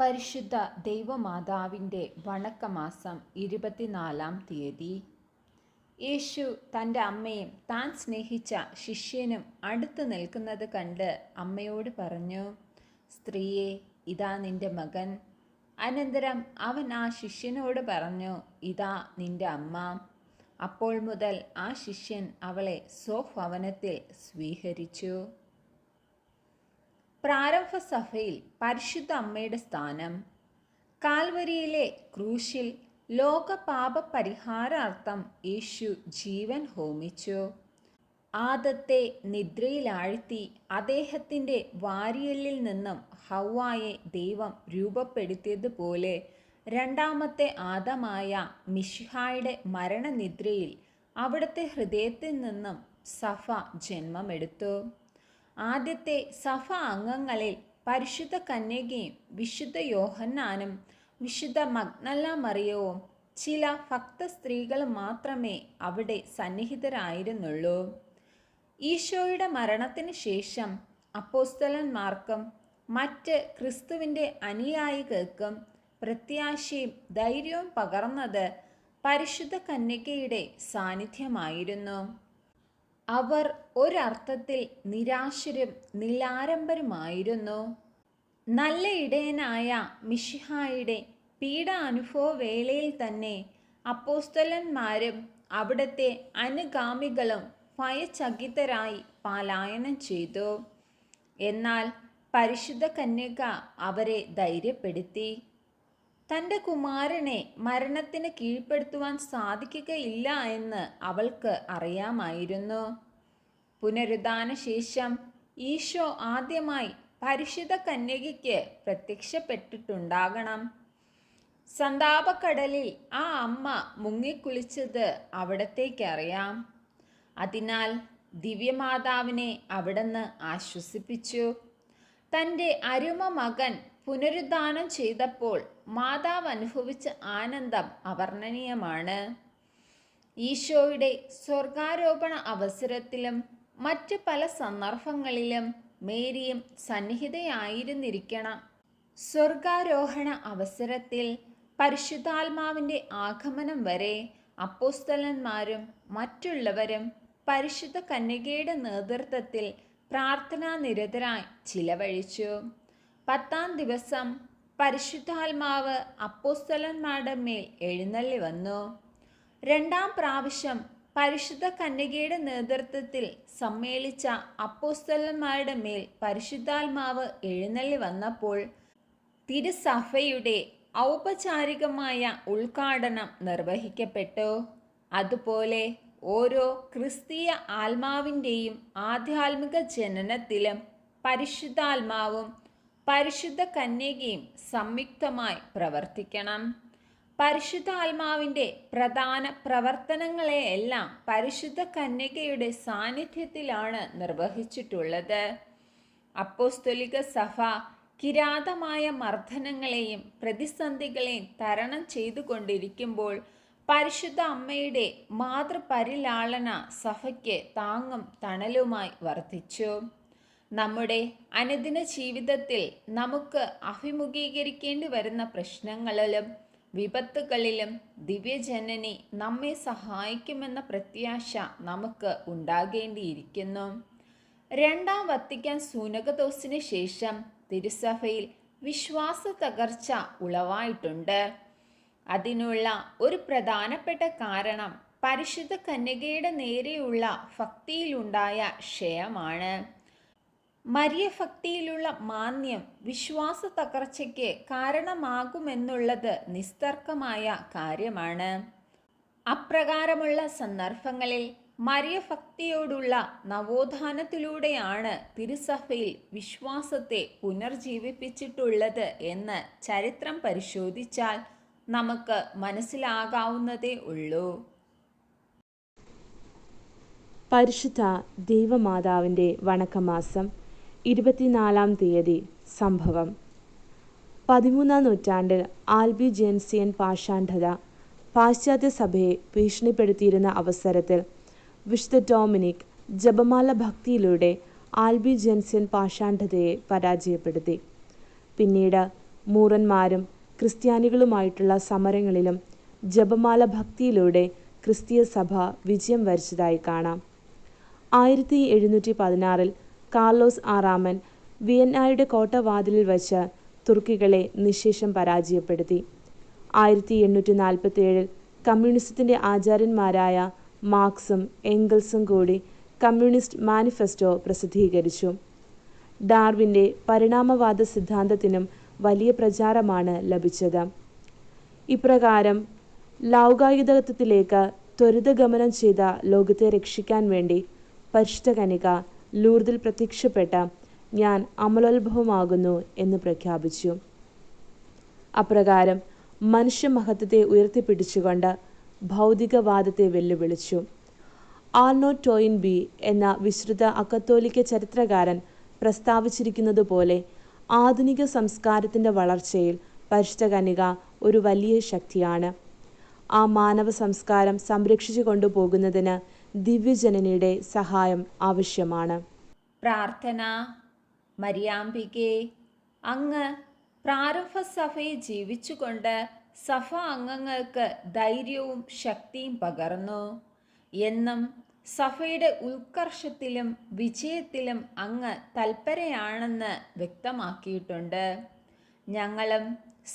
പരിശുദ്ധ ദൈവമാതാവിന്റെ വണക്കമാസം ഇരുപത്തിനാലാം തീയതി. യേശു തന്റെ അമ്മയും താൻ സ്നേഹിച്ച ശിഷ്യനും അടുത്ത് നിൽക്കുന്നത് കണ്ട് അമ്മയോട് പറഞ്ഞു സ്ത്രീയെ ഇതാ നിന്റെ മകൻ. അനന്തരം അവൻ ആ ശിഷ്യനോട് പറഞ്ഞു ഇതാ നിന്റെ അമ്മ. അപ്പോൾ മുതൽ ആ ശിഷ്യൻ അവളെ സ്വഭവനത്തിൽ സ്വീകരിച്ചു. പ്രാരംഭ സഭയിൽ പരിശുദ്ധ അമ്മയുടെ സ്ഥാനം. കാൽവരിയിലെ ക്രൂശിൽ ലോകപാപ പരിഹാരാർത്ഥം യേശു ജീവൻ ഹോമിച്ചു. ആദത്തെ നിദ്രയിലാഴ്ത്തി അദ്ദേഹത്തിന്റെ വാരിയലിൽ നിന്നും ഹൗവായെ ദൈവം രൂപപ്പെടുത്തിയതുപോലെ രണ്ടാമത്തെ ആദമായ മിഷിഹായുടെ മരണനിദ്രയിൽ അവിടുത്തെ ഹൃദയത്തിൽ നിന്നും സഫ ജന്മമെടുത്തു. ആദ്യത്തെ സഭ അംഗങ്ങളിൽ പരിശുദ്ധ കന്യകയും വിശുദ്ധ യോഹന്നാനും വിശുദ്ധ മഗ്നല്ല മറിയവും ചില ഭക്ത സ്ത്രീകൾ മാത്രമേ അവിടെ സന്നിഹിതരായിരുന്നുള്ളൂ. ഈശോയുടെ മരണത്തിന് ശേഷം അപ്പോസ്തലന്മാർക്കും മറ്റ് ക്രിസ്തുവിന്റെ അനുയായികൾക്കും പ്രത്യാശയും ധൈര്യവും പകർന്നത് പരിശുദ്ധ കന്യകയുടെ സാന്നിധ്യമായിരുന്നു. അവർ ഒരർത്ഥത്തിൽ നിരാശരും നിലാരംബരുമായിരുന്നു. നല്ല ഇടയനായ മിഷിഹായുടെ പീഡാനുഭവ വേളയിൽ തന്നെ അപ്പോസ്തലന്മാരും അവിടുത്തെ അനുഗാമികളും ഭയചകിതരായി പലായനം ചെയ്തു. എന്നാൽ പരിശുദ്ധ കന്യക അവരെ ധൈര്യപ്പെടുത്തി. തന്റെ കുമാരനെ മരണത്തിന് കീഴ്പ്പെടുത്തുവാൻ സാധിക്കുകയില്ല എന്ന് അവൾക്ക് അറിയാമായിരുന്നു. പുനരുദ്ധാന ശേഷം ഈശോ ആദ്യമായി പരിശുദ്ധ കന്യകയ്ക്ക് പ്രത്യക്ഷപ്പെട്ടിട്ടുണ്ടാകണം. സന്താപക്കടലിൽ ആ അമ്മ മുങ്ങിക്കുളിച്ചത് അവിടത്തേക്കറിയാം. അതിനാൽ ദിവ്യമാതാവിനെ അവിടുന്ന് ആശ്വസിപ്പിച്ചു. തന്റെ അരുമ മകൻ പുനരുദ്ധാനം ചെയ്തപ്പോൾ മാതാവ് അനുഭവിച്ച ആനന്ദം അവർണനീയമാണ്. ഈശോയുടെ സ്വർഗാരോപണ അവസരത്തിലും മറ്റ് പല സന്ദർഭങ്ങളിലും മേരിയും സന്നിഹിതയായിരുന്നിരിക്കണം. സ്വർഗാരോഹണ അവസരത്തിൽ പരിശുദ്ധാത്മാവിന്റെ ആഗമനം വരെ അപ്പോസ്തലന്മാരും മറ്റുള്ളവരും പരിശുദ്ധ കന്യകയുടെ നേതൃത്വത്തിൽ പ്രാർത്ഥനാ നിരതരായി ചിലവഴിച്ചു. പത്താം ദിവസം പരിശുദ്ധാത്മാവ് അപ്പോസ്തലന്മാരുടെ മേൽ എഴുന്നള്ളി വന്നു. രണ്ടാം പ്രാവശ്യം പരിശുദ്ധ കന്യകയുടെ നേതൃത്വത്തിൽ സമ്മേളിച്ച അപ്പോസ്തലന്മാരുടെ മേൽ പരിശുദ്ധാത്മാവ് എഴുന്നള്ളി വന്നപ്പോൾ തിരുസഭയുടെ ഔപചാരികമായ ഉദ്ഘാടനം നിർവഹിക്കപ്പെട്ടു. അതുപോലെ ഓരോ ക്രിസ്തീയ ആത്മാവിന്റെയും ആധ്യാത്മിക ജനനത്തിലും പരിശുദ്ധാത്മാവും പരിശുദ്ധ കന്യകയും സംയുക്തമായി പ്രവർത്തിക്കണം. പരിശുദ്ധ ആത്മാവിന്റെ പ്രധാന പ്രവർത്തനങ്ങളെയെല്ലാം പരിശുദ്ധ കന്യകയുടെ സാന്നിധ്യത്തിലാണ് നിർവഹിച്ചിട്ടുള്ളത്. അപ്പോസ്തോലിക സഭ കിരാതമായ മർദ്ദനങ്ങളെയും പ്രതിസന്ധികളെയും തരണം ചെയ്തുകൊണ്ടിരിക്കുമ്പോൾ പരിശുദ്ധ അമ്മയുടെ മാതൃപരിലാളന സഭയ്ക്ക് താങ്ങും തണലുമായി വർദ്ധിച്ചു. നമ്മുടെ അനുദിന ജീവിതത്തിൽ നമുക്ക് അഭിമുഖീകരിക്കേണ്ടി വരുന്ന പ്രശ്നങ്ങളിലും വിപത്തുകളിലും ദിവ്യജനനി നമ്മെ സഹായിക്കുമെന്ന പ്രത്യാശ നമുക്ക് ഉണ്ടാകേണ്ടിയിരിക്കുന്നു. രണ്ടാം വത്തിക്കാൻ സൂനകദോസിന് ശേഷം തിരുസഭയിൽ വിശ്വാസ തകർച്ച ഉളവായിട്ടുണ്ട്. അതിനുള്ള ഒരു പ്രധാനപ്പെട്ട കാരണം പരിശുദ്ധ കന്യകയുടെ നേരെയുള്ള ഭക്തിയിലുണ്ടായ ക്ഷയമാണ്. മരിയ ഭക്തിയിലുള്ള മാന്യം വിശ്വാസ തകർച്ചയ്ക്ക് കാരണമാകുമെന്നുള്ളത് നിസ്തർക്കമായ കാര്യമാണ്. അപ്രകാരമുള്ള സന്ദർഭങ്ങളിൽ മര്യഭക്തിയോടുള്ള നവോത്ഥാനത്തിലൂടെയാണ് തിരുസഭയിൽ വിശ്വാസത്തെ പുനർജീവിപ്പിച്ചിട്ടുള്ളത് എന്ന് ചരിത്രം പരിശോധിച്ചാൽ നമുക്ക് മനസ്സിലാകാവുന്നതേ ഉള്ളൂ. പരിശുദ്ധ ദൈവമാതാവിന്റെ വണക്കമാസം ഇരുപത്തിനാലാം തീയതി സംഭവം. പതിമൂന്നാം നൂറ്റാണ്ടിൽ ആൽബി ജെൻസിയൻ പാഷാണ്ഡത പാശ്ചാത്യ സഭയെ ഭീഷണിപ്പെടുത്തിയിരുന്ന അവസരത്തിൽ വിശുദ്ധ ടോമിനിക് ജപമാല ഭക്തിയിലൂടെ ആൽബി ജെൻസിയൻ പാഷാണ്ഡതയെ പരാജയപ്പെടുത്തി. പിന്നീട് മൂറന്മാരും ക്രിസ്ത്യാനികളുമായിട്ടുള്ള സമരങ്ങളിലും ജപമാല ഭക്തിയിലൂടെ ക്രിസ്തീയ സഭ വിജയം വരിച്ചതായി കാണാം. ആയിരത്തി എഴുന്നൂറ്റി പതിനാറിൽ കാർലോസ് ആറാമൻ വിയന്നായുടെ കോട്ടവാതിലിൽ വച്ച് തുർക്കികളെ നിശേഷം പരാജയപ്പെടുത്തി. ആയിരത്തി എണ്ണൂറ്റി നാൽപ്പത്തി ഏഴിൽ കമ്മ്യൂണിസത്തിന്റെ ആചാര്യന്മാരായ മാർക്സും എംഗൽസും കൂടി കമ്മ്യൂണിസ്റ്റ് മാനിഫെസ്റ്റോ പ്രസിദ്ധീകരിച്ചു. ഡാർവിന്റെ പരിണാമവാദ സിദ്ധാന്തത്തിനും വലിയ പ്രചാരമാണ് ലഭിച്ചത്. ഇപ്രകാരം ലൗകായുധത്വത്തിലേക്ക് ത്വരിതഗമനം ചെയ്ത ലോകത്തെ രക്ഷിക്കാൻ വേണ്ടി പരിശുദ്ധ കനിക ലൂർദിൽ പ്രത്യക്ഷപ്പെട്ട ഞാൻ അമലോത്ഭവമാകുന്നു എന്ന് പ്രഖ്യാപിച്ചു. അപ്രകാരം മനുഷ്യമഹത്വത്തെ ഉയർത്തിപ്പിടിച്ചുകൊണ്ട് ഭൗതികവാദത്തെ വെല്ലുവിളിച്ചു. ആർണോ ടോയിൻ ബി എന്ന വിശ്രുത അക്കത്തോലിക്ക ചരിത്രകാരൻ പ്രസ്താവിച്ചിരിക്കുന്നതുപോലെ ആധുനിക സംസ്കാരത്തിന്റെ വളർച്ചയിൽ പരിഷ്ഠകനിക ഒരു വലിയ ശക്തിയാണ്. ആ മാനവ സംസ്കാരം സംരക്ഷിച്ചു കൊണ്ടുപോകുന്നതിന് ദിവ്യജനനിയുടെ സഹായം ആവശ്യമാണ്. പ്രാർത്ഥന മരിയാമ്പികെ അങ്ങ് പ്രാരംഭ സഭയിൽ ജീവിച്ചുകൊണ്ട് സഭ അംഗങ്ങൾക്ക് ധൈര്യവും ശക്തിയും പകർന്നു. എന്നും സഭയുടെ ഉത്കർഷത്തിലും വിജയത്തിലും അങ്ങ് തൽപരയാണെന്ന് വ്യക്തമാക്കിയിട്ടുണ്ട്. ഞങ്ങളും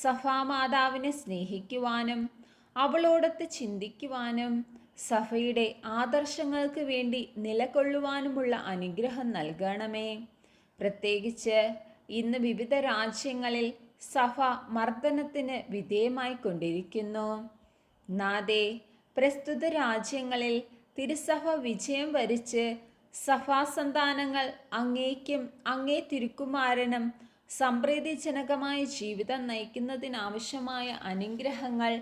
സഭാമാതാവിനെ സ്നേഹിക്കുവാനും അവളോടൊത്ത് ചിന്തിക്കുവാനും സഭയുടെ ആദർശങ്ങൾക്ക് വേണ്ടി നിലകൊള്ളുവാനുമുള്ള അനുഗ്രഹം നൽകണമേ. പ്രത്യേകിച്ച് ഇന്ന് വിവിധ രാജ്യങ്ങളിൽ സഫ മർദ്ദനത്തിന് വിധേയമായി കൊണ്ടിരിക്കുന്നു. നാദേ പ്രസ്തുത രാജ്യങ്ങളിൽ തിരുസഭ വിജയം വരിച്ച് സഭാസന്താനങ്ങൾ അങ്ങേക്കും അങ്ങേ തിരുക്കുമാരനും സംപ്രീതിജനകമായ ജീവിതം നയിക്കുന്നതിനാവശ്യമായ അനുഗ്രഹങ്ങൾ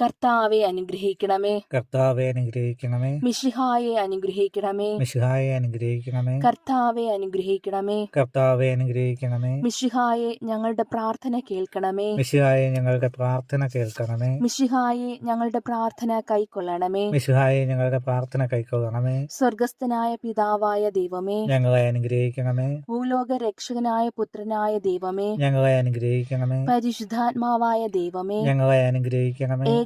കർത്താവെ അനുഗ്രഹിക്കണമേ. കർത്താവെ അനുഗ്രഹിക്കണമേ. മിഷിഹായെ അനുഗ്രഹിക്കണമേ. മിഷിഹായെ അനുഗ്രഹിക്കണമേ. കർത്താവെ അനുഗ്രഹിക്കണമേ. കർത്താവെ അനുഗ്രഹിക്കണമേ. മിഷിഹായെ ഞങ്ങളുടെ പ്രാർത്ഥന കേൾക്കണമേ. മിഷിഹായെ ഞങ്ങളുടെ പ്രാർത്ഥന കേൾക്കണമേ. മിഷിഹായെ ഞങ്ങളുടെ പ്രാർത്ഥന കൈക്കൊള്ളണമേ. മിഷിഹായെ ഞങ്ങളുടെ പ്രാർത്ഥന കൈക്കൊള്ളണമേ. സ്വർഗസ്ഥനായ പിതാവായ ദൈവമേ. ഞങ്ങളെ അനുഗ്രഹിക്കണമേ. ഭൂലോക രക്ഷകനായ പുത്രനായ ദൈവമേ. ഞങ്ങളെ അനുഗ്രഹിക്കണമേ. പരിശുദ്ധാത്മാവായ ദൈവമേ. ഞങ്ങളെ അനുഗ്രഹിക്കണമേ.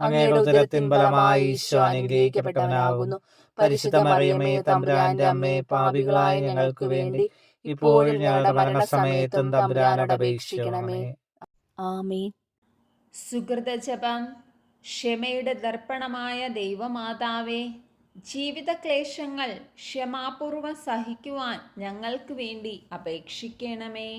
അങ്ങയുടെ ഉദരത്തിൻ ഫലമായി ഈശോ അനുഗ്രഹിക്കപ്പെട്ടവനാകുന്നു. പരിശുദ്ധ മറിയമേ തമ്പുരാന്റെ അമ്മേ പാപികളായ ഞങ്ങൾക്ക് വേണ്ടി ഇപ്പോഴും ഞങ്ങളുടെ മരണസമയത്തും തമ്പുരാനോട് അപേക്ഷിക്കണമേ. ആമീൻ. സുഹൃത ജപം ക്ഷമയുടെ ദർപ്പണമായ ദൈവമാതാവേ ജീവിതക്ലേശങ്ങൾ ക്ഷമാപൂർവം സഹിക്കുവാൻ ഞങ്ങൾക്ക് വേണ്ടി അപേക്ഷിക്കണമേ.